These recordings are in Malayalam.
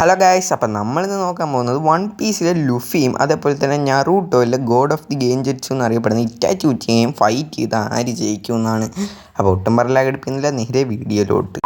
ഹലോ ഗായ്സ് അപ്പം നമ്മളിന്ന് നോക്കാൻ പോകുന്നത് വൺ പീസിലെ ലുഫിയും അതേപോലെ തന്നെ നറൂട്ടോയിലെ ഗോഡ് ഓഫ് ദി ഗെയിം ജെറ്റ്സു എന്നറിയപ്പെടുന്ന ഇറ്റാച്ചി ഉച്ചയും ഫൈറ്റ് ചെയ്ത് ആര് ജയിക്കും എന്നാണ്. അപ്പോൾ ഒട്ടും പറയാൻ എടുപ്പിക്കുന്നില്ല നേരെ വീഡിയോയിലോട്ട്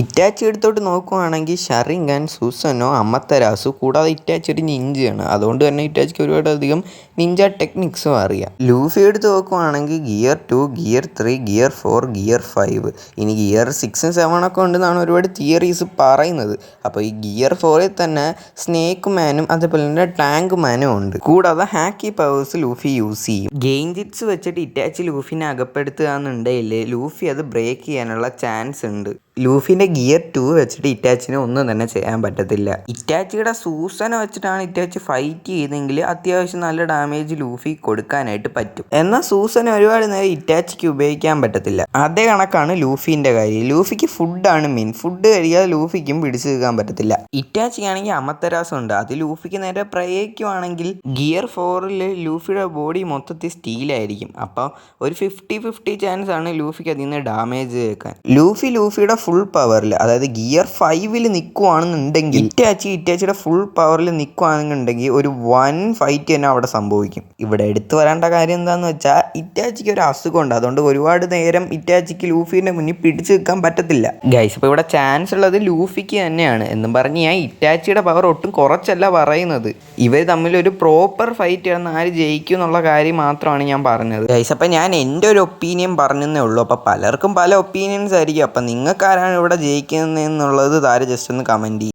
ഇറ്റാച്ചി എടുത്തോട്ട് നോക്കുവാണെങ്കിൽ ഷറിംഗൻ സുസനോ അമ്മത്തരാസു കൂടാതെ ഇറ്റാച്ചി ഒരു നിഞ്ചയാണ് അതുകൊണ്ട് തന്നെ ഇറ്റാച്ചിക്ക് ഒരുപാട് അധികം നിഞ്ച ടെക്നിക്സും അറിയാം. ലൂഫി എടുത്ത് നോക്കുവാണെങ്കിൽ gear two gear three gear four gear five. ഇനി ഗിയർ സിക്സും സെവൻ ഒക്കെ ഉണ്ടെന്നാണ് ഒരുപാട് തിയറീസ് പറയുന്നത്. അപ്പോൾ ഈ ഗിയർ ഫോറിൽ തന്നെ സ്നേക്ക് മാനും അതേപോലെ തന്നെ ടാങ്ക് മാനും ഉണ്ട്. കൂടാതെ ഹാക്കി പവേഴ്സ് ലൂഫി യൂസ് ചെയ്യും. ഗെയിം ജിറ്റ്സ് വെച്ചിട്ട് ഇറ്റാച്ചി ലൂഫിനെ അകപ്പെടുത്തുക എന്നുണ്ടെങ്കിൽ ലൂഫി അത് ബ്രേക്ക് ചെയ്യാനുള്ള ചാൻസ് ഉണ്ട്. ലൂഫിന്റെ ഗിയർ ടു വെച്ചിട്ട് ഇറ്റാച്ചിനെ ഒന്നും തന്നെ ചെയ്യാൻ പറ്റത്തില്ല. ഇറ്റാച്ചിയുടെ സൂസനെ വെച്ചിട്ടാണ് ഇറ്റാച്ചി ഫൈറ്റ് ചെയ്തെങ്കിൽ അത്യാവശ്യം നല്ല ഡാമേജ് ലൂഫി കൊടുക്കാനായിട്ട് പറ്റും. എന്നാൽ സൂസനെ ഒരുപാട് നേരം ഇറ്റാച്ചിക്ക് ഉപയോഗിക്കാൻ പറ്റത്തില്ല. അതേ കണക്കാണ് ലൂഫിന്റെ കാര്യം. ലൂഫിക്ക് ഫുഡാണ് മെയിൻ ഫുഡ് കഴിയാതെ ലൂഫിക്കും പിടിച്ചു നിൽക്കാൻ പറ്റത്തില്ല. ഇറ്റാച്ചിക്കാണെങ്കിൽ അമത്തരാസം ഉണ്ട്. അത് ലൂഫിക്ക് നേരെ പ്രയോഗിക്കുവാണെങ്കിൽ ഗിയർ ഫോറിൽ ലൂഫിയുടെ ബോഡി മൊത്തത്തിൽ സ്റ്റീലായിരിക്കും അപ്പോൾ ഒരു ഫിഫ്റ്റി ഫിഫ്റ്റി ചാൻസ് ആണ് ലൂഫിക്ക് അതിൽ നിന്ന് ഡാമേജ് കേൾക്കാൻ. ലൂഫി ലൂഫിയുടെ ഫുൾ പവറിൽ അതായത് ഗിയർ ഫൈവിൽ നിൽക്കുവാണെന്നുണ്ടെങ്കിൽ ഇറ്റാച്ചി ഇറ്റാച്ചിയുടെ ഫുൾ പവറിൽ നിൽക്കുവാണെന്നുണ്ടെങ്കിൽ ഒരു വൺ ഫൈറ്റ് തന്നെ അവിടെ സംഭവിക്കും. ഇവിടെ എടുത്തു വരേണ്ട കാര്യം എന്താണെന്ന് വെച്ചാൽ ഇറ്റാച്ചിക്ക് ഒരു അസുഖമുണ്ട് അതുകൊണ്ട് ഒരുപാട് നേരം ഇറ്റാച്ചിക്ക് ലൂഫിന്റെ മുന്നിൽ പിടിച്ചു നിൽക്കാൻ പറ്റത്തില്ല. ഗൈസ് അപ്പോൾ ഇവിടെ ചാൻസ് ഉള്ളത് ലൂഫിക്ക് തന്നെയാണ്. എന്നും പറഞ്ഞ് ഞാൻ ഇറ്റാച്ചിയുടെ പവർ ഒട്ടും കുറച്ചല്ല പറയുന്നത്. ഇവർ തമ്മിൽ ഒരു പ്രോപ്പർ ഫൈറ്റ് ആണെന്ന് ആര് ജയിക്കും എന്നുള്ള കാര്യം മാത്രമാണ് ഞാൻ പറഞ്ഞത്. ഗൈസ് അപ്പം ഞാൻ എന്റെ ഒരു ഒപ്പീനിയൻ പറഞ്ഞതേ ഉള്ളൂ. അപ്പോൾ പലർക്കും പല ഒപ്പീനിയൻസ് ആയിരിക്കും. അപ്പം നിങ്ങൾക്ക് ആരാണ് ഇവിടെ ജയിക്കുന്നതെന്നുള്ളത് താരം ജസ്റ്റ് ഒന്ന് കമന്റ് ചെയ്യും.